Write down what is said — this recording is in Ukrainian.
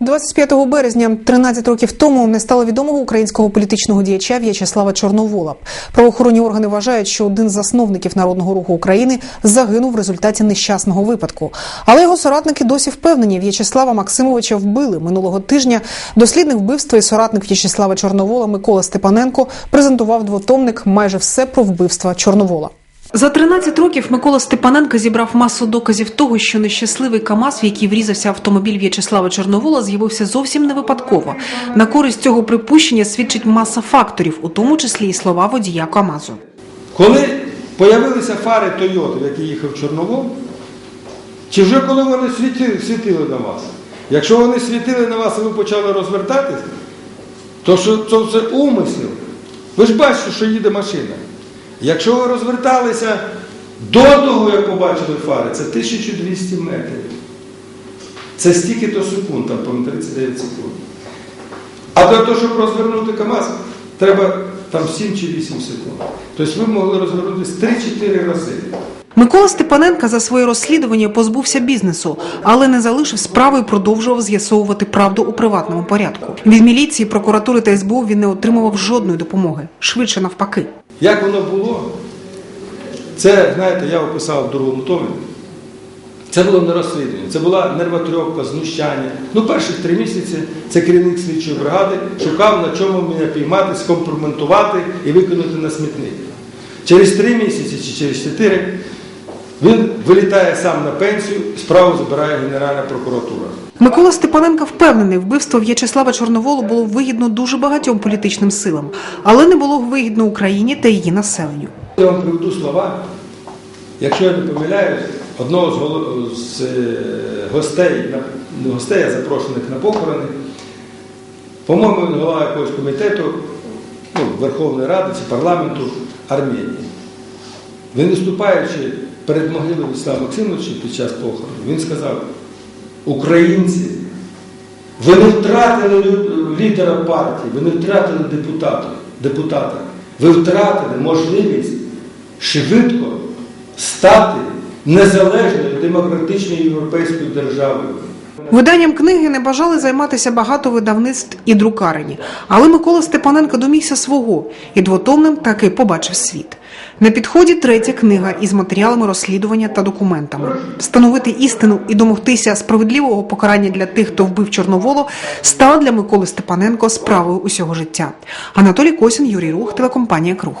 25 березня, 13 років тому, не стало відомого українського політичного діяча В'ячеслава Чорновола. Правоохоронні органи вважають, що один з засновників народного руху України загинув в результаті нещасного випадку. Але його соратники досі впевнені, В'ячеслава Максимовича вбили минулого тижня. Дослідник вбивства і соратник В'ячеслава Чорновола Микола Степаненко презентував двотомник майже все про вбивства Чорновола. За 13 років Микола Степаненко зібрав масу доказів того, що нещасливий КАМАЗ, в який врізався автомобіль В'ячеслава Чорновола, з'явився зовсім не випадково. На користь цього припущення свідчить маса факторів, у тому числі і слова водія КАМАЗу. Коли появилися фари Тойоти, в які їхав Чорновол, чи вже коли вони світили, світили на вас? Якщо вони світили на вас і ви почали розвертатися, то що це умисел. Ви ж бачите, що їде машина. Якщо ви розверталися до того, як побачили фари, це 1200 метрів. Це стільки то секунд, там, по 39 секунд. А для того, щоб розвернути КАМАЗ, треба там 7 чи 8 секунд. Тобто ви могли розвернутися 3-4 рази. Микола Степаненка за своє розслідування позбувся бізнесу, але не залишив справи і продовжував з'ясовувати правду у приватному порядку. Від міліції, прокуратури та СБУ він не отримував жодної допомоги. Швидше навпаки. Як воно було? Це, знаєте, я описав в другому томі. Це було не розслідування, це була нервотрьопка, знущання. Ну, перших три місяці це керівник слідчої бригади шукав, на чому мене піймати, скомпроментувати і викинути на смітник. Через три місяці чи через чотири він вилітає сам на пенсію, справу забирає Генеральна прокуратура. Микола Степаненко впевнений, вбивство В'ячеслава Чорноволу було вигідно дуже багатьом політичним силам, але не було вигідно Україні та її населенню. Я вам приведу слова. Якщо я не помиляюсь, одного з, е, гостей, гостей, а запрошених на похорони, по-моєму, він голова якогось комітету ну, Верховної Ради чи парламенту Арменії. Він виступаючи перед могилою Вячеслава Максимовича під час похорону, він сказав, українці, ви не втратили лідера партії, ви не втратили депутата, депутата. Ви втратили можливість швидко стати незалежною демократичною європейською державою. Виданням книги не бажали займатися багато видавництв і друкарені, але Микола Степаненко домігся свого і двотомним таки побачив світ. На підході третя книга із матеріалами розслідування та документами. Встановити істину і домогтися справедливого покарання для тих, хто вбив Чорноволу, стала для Миколи Степаненко справою усього життя. Анатолій Косін, Юрій Рух, телекомпанія Круг.